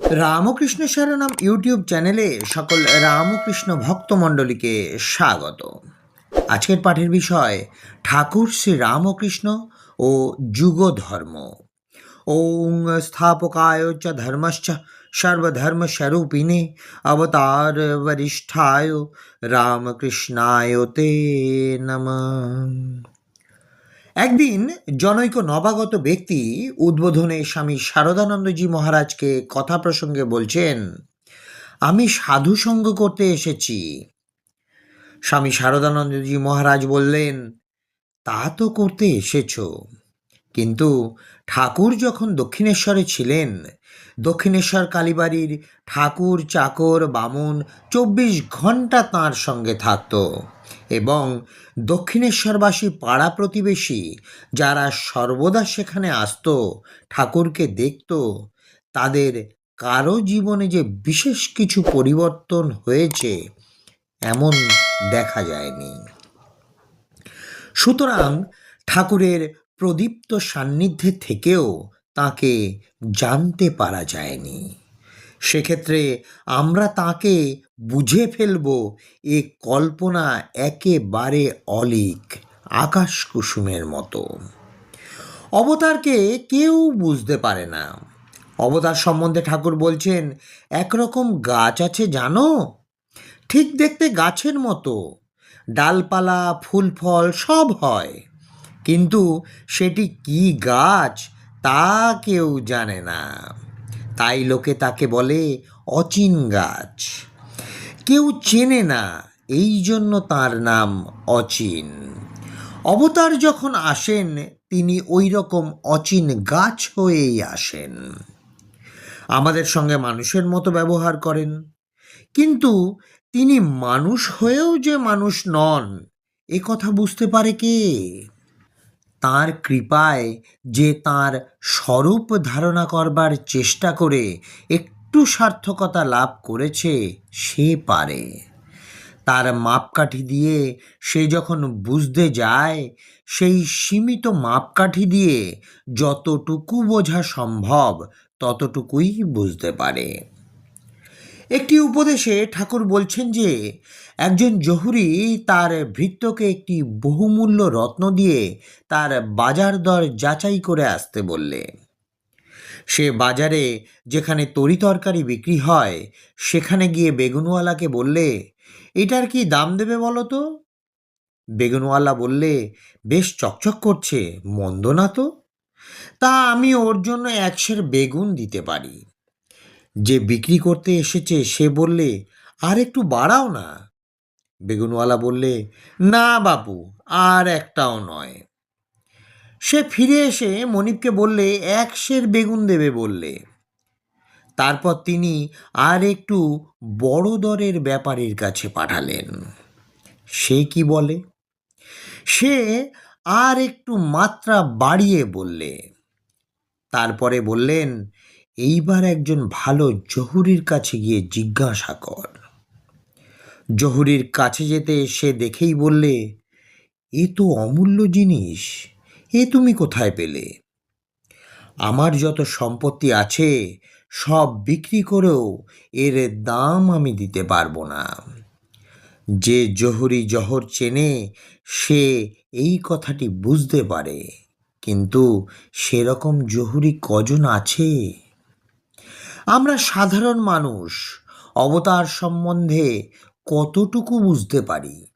Ramakrishna শরণম YouTube চ্যানেলে সকল রামকৃষ্ণ ভক্তমণ্ডলীকে স্বাগত। আজকের পাঠের বিষয়, ঠাকুর শ্রী রামকৃষ্ণ ও যুগধর্ম। ওং স্থাপকায় চ ধর্মশ্চ সর্বধর্ম সর্বধর্মস্বরূপিণে অবতার বরিষ্ঠায় রামকৃষ্ণায় তে নমঃ। একদিন জনৈক নবাগত ব্যক্তি উদ্বোধনে স্বামী শারদানন্দজি মহারাজকে কথা প্রসঙ্গে বলছেন, আমি সাধু সঙ্গ করতে এসেছি। স্বামী শারদানন্দজি মহারাজ বললেন, তা তো করতে এসেছ। কিন্তু ঠাকুর যখন দক্ষিণেশ্বরে ছিলেন, দক্ষিণেশ্বর কালীবাড়ির ঠাকুর চাকর বামুন চব্বিশ ঘণ্টা তাঁর সঙ্গে থাকতো এবং দক্ষিণেশ্বরবাসী পাড়া প্রতিবেশী যারা সর্বদা সেখানে আসতো, ঠাকুরকে দেখত, তাদের কারও জীবনে যে বিশেষ কিছু পরিবর্তন হয়েছে এমন দেখা যায়নি। সুতরাং ঠাকুরের প্রদীপ্ত সান্নিধ্যে থেকেও তাকে জানতে পারা যায়নি। সেক্ষেত্রে আমরা তাকে বুঝে ফেলব এ কল্পনা একেবারে অলিক আকাশ কুসুমের মতো। অবতারকে কেউ বুঝতে পারে না। অবতার সম্বন্ধে ঠাকুর বলছেন, একরকম গাছ আছে জানো? ঠিক দেখতে গাছের মতো। ডালপালা ফুল ফল সব হয়। কিন্তু সেটি কি গাছ তা কেউ জানে না। তাই লোকে তাকে বলে অচিন গাছ। কেউ চেনে না, এই জন্য তার নাম অচিন। অবতার যখন আসেন, তিনি ওই রকম অচিন গাছ হয়েই আসেন। আমাদের সঙ্গে মানুষের মতো ব্যবহার করেন। কিন্তু তিনি মানুষ হয়েও যে মানুষ নন, এ কথা বুঝতে পারে কে? তার কৃপায় যে তার স্বরূপ ধারণা করবার চেষ্টা করে একটু সার্থকতা লাভ করেছে, সে পারে। তার মাপকাঠি দিয়ে সে যখন বুঝতে যায়, সেই সীমিত মাপকাঠি দিয়ে যতটুকু বোঝা সম্ভব ততটুকুই বুঝতে পারে। একটি উপদেশে ঠাকুর বলছেন যে, একজন জহুরি তার ভৃত্যকে একটি বহুমূল্য রত্ন দিয়ে তার বাজার দর যাচাই করে আসতে বললে। সে বাজারে যেখানে তরি তরকারি বিক্রি হয়, সেখানে গিয়ে বেগুনওয়ালাকে বললে, এটার কি দাম দেবে বলো তো? বেগুনওয়ালা বললে, বেশ চকচক করছে, মন্দ না তো? তা আমি ওর জন্য একশের বেগুন দিতে পারি। যে বিক্রি করতে এসেছে, সে বললে, আর একটু বাড়াও না। বেগুনওয়ালা বললে, না বাপু আর একটাও নয়। সে ফিরে এসে মনিপকে বললে, এক সের বেগুন দেবে বললে। তারপর তিনি আর একটু বড় দরের ব্যাপারীর কাছে পাঠালেন। সে কি বলে? সে আর একটু মাত্রা বাড়িয়ে বললে। তারপরে বললেন এইবার একজন ভালো জহুরির কাছে গিয়ে জিজ্ঞাসা কর। জহুরির কাছে যেতে সে দেখেই বললে, এ তো অমূল্য জিনিস, এ তুমি কোথায় পেলে? আমার যত সম্পত্তি আছে, সব বিক্রি করেও এর দাম আমি দিতে পারব না। যে জহুরি জহর চেনে, সে এই কথাটি বুঝতে পারে। কিন্তু সেরকম জহুরি কজন আছে? আমরা সাধারণ মানুষ, অবতার সম্বন্ধে কতটুকু বুঝতে পারি?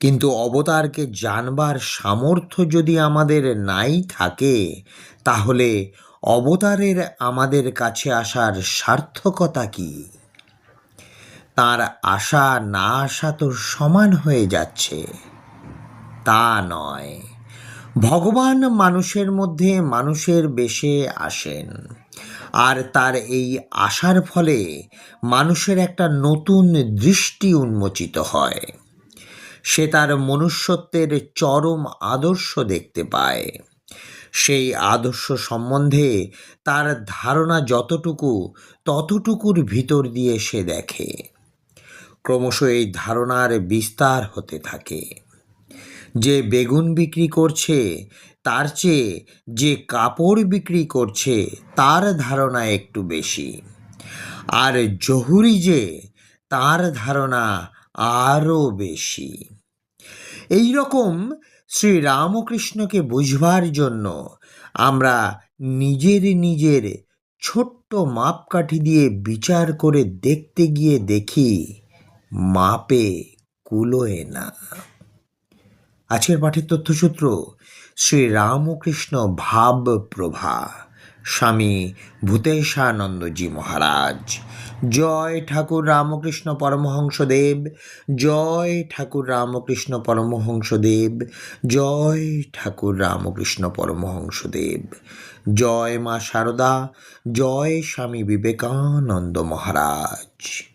কিন্তু অবতারকে জানবার সামর্থ্য যদি আমাদের নাই থাকে, তাহলে অবতারের আমাদের কাছে আসার সার্থকতা কি? তার আশা না আসা তো সমান হয়ে যাচ্ছে। তা নয়। ভগবান মানুষের মধ্যে মানুষের বেশে আসেন। আর তার এই আশার ফলে মানুষের একটা নতুন দৃষ্টি উন্মোচিত হয়। সে তার মনুষ্যত্বের চরম আদর্শ দেখতে পায়। সেই আদর্শ সম্বন্ধে তার ধারণা যতটুকু, ততটুকুর ভিতর দিয়ে সে দেখে। ক্রমশ এই ধারণার বিস্তার হতে থাকে। যে বেগুন বিক্রি করছে তার চেয়ে যে কাপড় বিক্রি করছে, তার ধারণা একটু বেশি। আর জহুরি যে, তার ধারণা আরও বেশি। এই রকম শ্রী রামকৃষ্ণকে বুঝবার জন্য আমরা নিজের নিজের ছোট্ট মাপকাঠি দিয়ে বিচার করে দেখতে গিয়ে দেখি, মাপে কুলোয় না। আজকের পাঠের তথ্যসূত্র শ্রী রামকৃষ্ণ ভাব প্রভা স্বামী ভূতেশানন্দজি মহারাজ। জয় ঠাকুর রামকৃষ্ণ পরমহংসদেব। জয় ঠাকুর রামকৃষ্ণ পরমহংসদেব। জয় ঠাকুর রামকৃষ্ণ পরমহংসদেব। জয় মা শারদা জয় স্বামী বিবেকানন্দ মহারাজ।